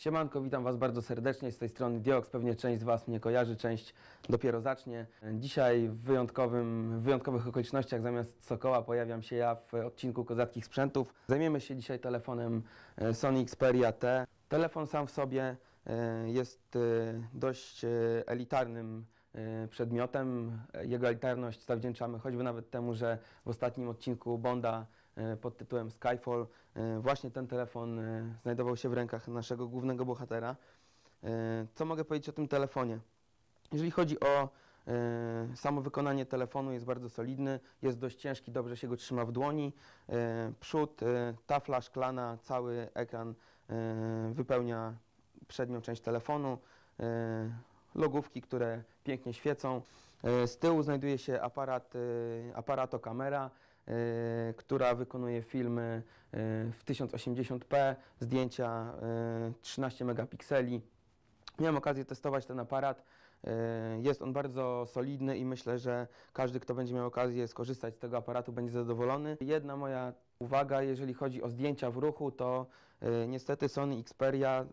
Siemanko, witam Was bardzo serdecznie. Z tej strony Diox. Pewnie część z Was mnie kojarzy, część dopiero zacznie. Dzisiaj w, wyjątkowym, w wyjątkowych okolicznościach zamiast Sokoła pojawiam się ja w odcinku Kozackich Sprzętów. Zajmiemy się dzisiaj telefonem e, Sony Xperia T. Telefon sam w sobie e, jest e, dość elitarnym przedmiotem. Jego elitarność zawdzięczamy choćby nawet temu, że w ostatnim odcinku Bonda pod tytułem Skyfall e, właśnie ten telefon e, znajdował się w rękach naszego głównego bohatera. E, Co mogę powiedzieć o tym telefonie? Jeżeli chodzi o e, samo wykonanie telefonu, jest bardzo solidny, jest dość ciężki, dobrze się go trzyma w dłoni. E, przód, e, tafla szklana, cały ekran e, wypełnia przednią część telefonu. E, logówki, które pięknie świecą. E, Z tyłu znajduje się aparat, e, aparatokamera, e, która wykonuje filmy e, w 1080p, zdjęcia e, 13 megapikseli. Miałem okazję testować ten aparat. Jest on bardzo solidny i myślę, że każdy, kto będzie miał okazję skorzystać z tego aparatu, będzie zadowolony. Jedna moja uwaga, jeżeli chodzi o zdjęcia w ruchu, to niestety Sony Xperia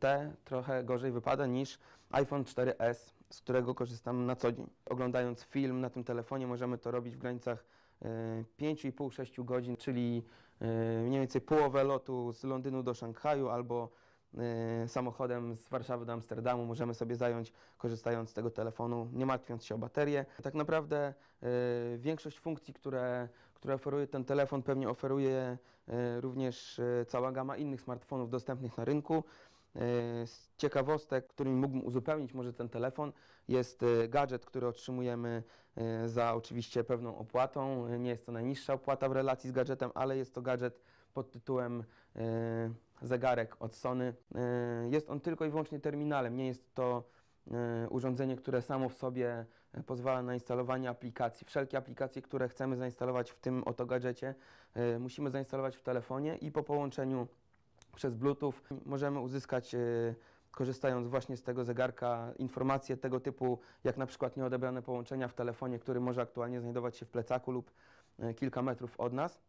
T trochę gorzej wypada niż iPhone 4S, z którego korzystam na co dzień. Oglądając film na tym telefonie, możemy to robić w granicach 5,5-6 godzin, czyli e, mniej więcej połowę lotu z Londynu do Szanghaju albo e, samochodem z Warszawy do Amsterdamu możemy sobie zająć, korzystając z tego telefonu, nie martwiąc się o baterię. Tak naprawdę e, większość funkcji, które, które oferuje ten telefon, pewnie oferuje e, również e, cała gama innych smartfonów dostępnych na rynku. E, Z ciekawostek, którymi mógłbym uzupełnić może ten telefon, jest e, gadżet, który otrzymujemy e, za oczywiście pewną opłatą. Nie jest to najniższa opłata w relacji z gadżetem, ale jest to gadżet pod tytułem zegarek od Sony. Jest on tylko i wyłącznie terminalem, nie jest to urządzenie, które samo w sobie pozwala na instalowanie aplikacji. Wszelkie aplikacje, które chcemy zainstalować w tym oto gadżecie, musimy zainstalować w telefonie i po połączeniu przez Bluetooth możemy uzyskać, e, korzystając właśnie z tego zegarka, informacje tego typu, jak na przykład nieodebrane połączenia w telefonie, który może aktualnie znajdować się w plecaku lub e, kilka metrów od nas.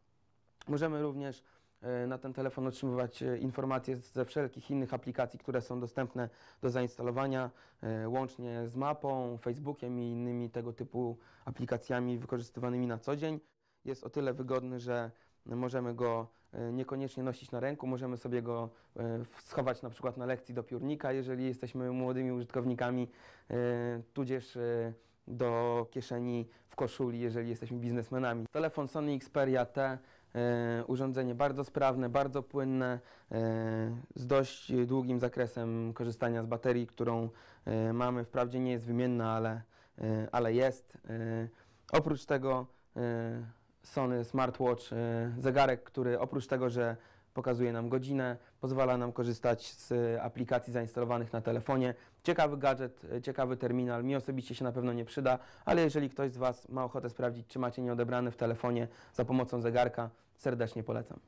Możemy również e, na ten telefon otrzymywać informacje ze wszelkich innych aplikacji, które są dostępne do zainstalowania, łącznie z mapą, Facebookiem i innymi tego typu aplikacjami wykorzystywanymi na co dzień. Jest o tyle wygodny, że możemy go niekoniecznie nosić na ręku, możemy sobie go e, schować na przykład na lekcji do piórnika, jeżeli jesteśmy młodymi użytkownikami, e, tudzież e, do kieszeni w koszuli, jeżeli jesteśmy biznesmenami. Telefon Sony Xperia T, e, urządzenie bardzo sprawne, bardzo płynne, e, z dość długim zakresem korzystania z baterii, którą e, mamy. Wprawdzie nie jest wymienna, ale, e, ale jest. E, oprócz tego e, Sony Smartwatch, e, zegarek, który oprócz tego, że pokazuje nam godzinę, pozwala nam korzystać z e, aplikacji zainstalowanych na telefonie. Ciekawy gadżet, e, ciekawy terminal, mi osobiście się na pewno nie przyda, ale jeżeli ktoś z Was ma ochotę sprawdzić, czy macie nieodebrany w telefonie za pomocą zegarka, serdecznie polecam.